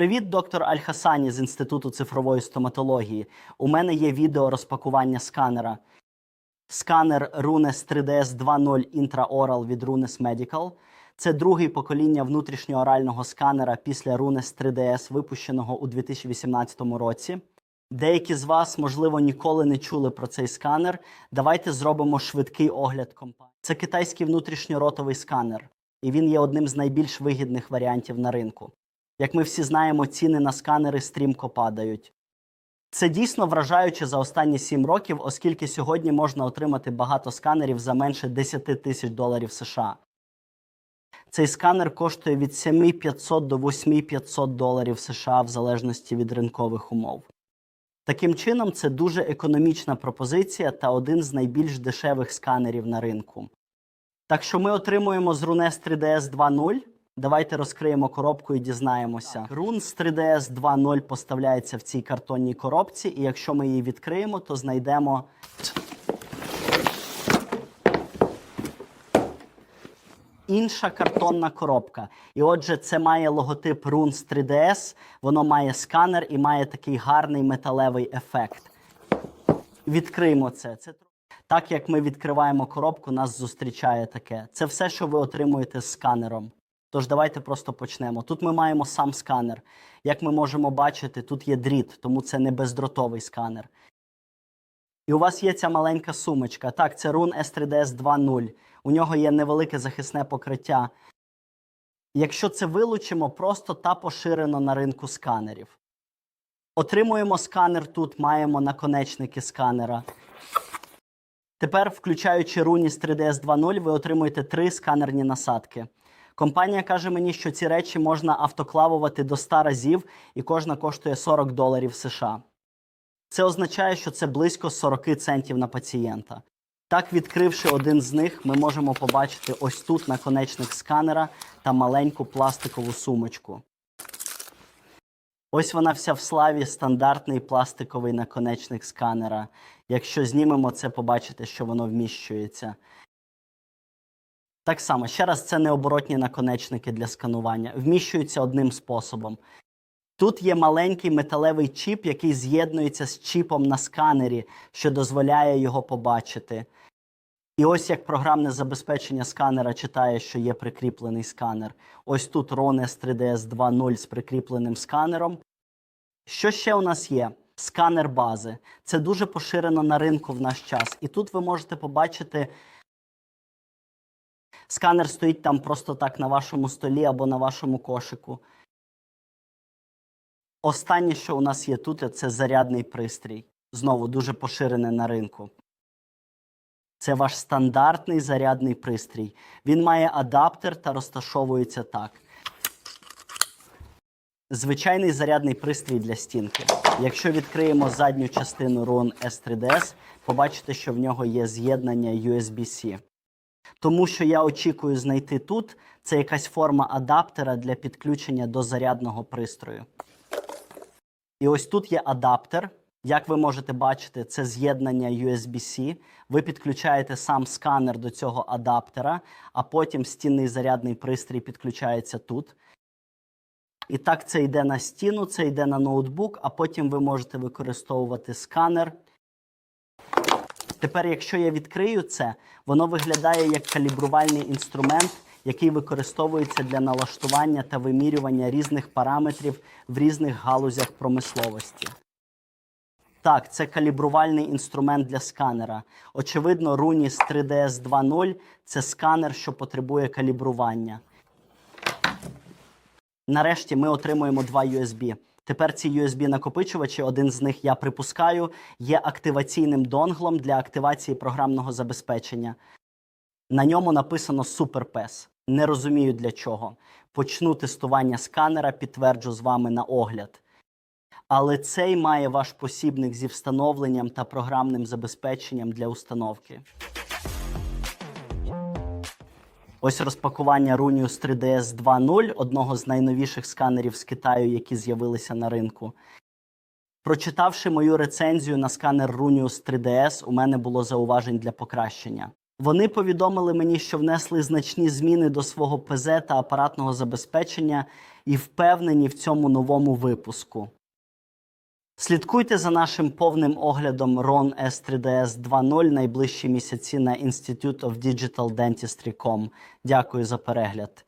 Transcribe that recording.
Привіт, доктор Аль-Хасані з Інституту цифрової стоматології. У мене є відео розпакування сканера. Сканер Runes 3DS 2.0 Intraoral від Runes Medical. Це другий покоління внутрішньоорального сканера після Runes 3DS, випущеного у 2018 році. Деякі з вас, можливо, ніколи не чули про цей сканер. Давайте зробимо швидкий огляд компанії. Це китайський внутрішньоротовий сканер, і він є одним з найбільш вигідних варіантів на ринку. Як ми всі знаємо, ціни на сканери стрімко падають. Це дійсно вражаюче за останні 7 років, оскільки сьогодні можна отримати багато сканерів за менше 10 тисяч доларів США. Цей сканер коштує від 7500 до 8500 доларів США в залежності від ринкових умов. Таким чином, це дуже економічна пропозиція та один з найбільш дешевих сканерів на ринку. Так що ми отримуємо з Runes 3DS 2.0. Давайте розкриємо коробку і дізнаємося. Runes 3DS 2.0 поставляється в цій картонній коробці, і якщо ми її відкриємо, то знайдемо інша картонна коробка. І отже, це має логотип Runes 3DS, воно має сканер і має такий гарний металевий ефект. Відкриємо це. це так як ми відкриваємо коробку, нас зустрічає таке. Це все, що ви отримуєте з сканером. Тож давайте просто почнемо. Тут ми маємо сам сканер. Як ми можемо бачити, тут є дріт, тому це не бездротовий сканер. І у вас є ця маленька сумочка. Так, це Run S3DS 2.0. У нього є невелике захисне покриття. Якщо це вилучимо, просто та поширено на ринку сканерів. Отримуємо сканер тут, маємо наконечники сканера. Тепер, включаючи Runis 3DS 2.0, ви отримуєте три сканерні насадки. Компанія каже мені, що ці речі можна автоклавувати до 100 разів, і кожна коштує 40 доларів США. Це означає, що це близько 40 центів на пацієнта. Так, відкривши один з них, ми можемо побачити ось тут наконечник сканера та маленьку пластикову сумочку. Ось вона вся в славі стандартний пластиковий наконечник сканера. Якщо знімемо це, побачите, що воно вміщується. Так само, ще раз, це необоротні наконечники для сканування. Вміщуються одним способом. Тут є маленький металевий чіп, який з'єднується з чіпом на сканері, що дозволяє його побачити. І ось як програмне забезпечення сканера читає, що є прикріплений сканер. Ось тут Rones 3DS 2.0 з прикріпленим сканером. Що ще у нас є? Сканер бази. Це дуже поширено на ринку в наш час. І тут ви можете побачити. Сканер стоїть там просто так на вашому столі або на вашому кошику. Останнє, що у нас є тут, це зарядний пристрій. Знову дуже поширене на ринку. Це ваш стандартний зарядний пристрій. Він має адаптер та розташовується так. Звичайний зарядний пристрій для стінки. Якщо відкриємо задню частину RON S3DS, побачите, що в нього є з'єднання USB-C. Тому що я очікую знайти тут, це якась форма адаптера для підключення до зарядного пристрою. І ось тут є адаптер. Як ви можете бачити, це з'єднання USB-C. Ви підключаєте сам сканер до цього адаптера, а потім стінний зарядний пристрій підключається тут. І так це йде на стіну, це йде на ноутбук, а потім ви можете використовувати сканер. Тепер, якщо я відкрию це, воно виглядає як калібрувальний інструмент, який використовується для налаштування та вимірювання різних параметрів в різних галузях промисловості. Так, це калібрувальний інструмент для сканера. Очевидно, Runis 3DS 2.0 це сканер, що потребує калібрування. Нарешті ми отримуємо два USB. Тепер ці USB-накопичувачі, один з них, я припускаю, є активаційним донглом для активації програмного забезпечення. На ньому написано SuperPES. Не розумію для чого. Почну тестування сканера, підтверджу з вами на огляд. Але цей має ваш посібник зі встановленням та програмним забезпеченням для установки. Ось розпакування Runius 3DS 2.0, одного з найновіших сканерів з Китаю, які з'явилися на ринку. Прочитавши мою рецензію на сканер Runius 3DS, у мене було зауважень для покращення. Вони повідомили мені, що внесли значні зміни до свого ПЗ та апаратного забезпечення і впевнені в цьому новому випуску. Слідкуйте за нашим повним оглядом RON S3DS 2.0 найближчі місяці на Institute of Digital Dentistry.com. Дякую за перегляд.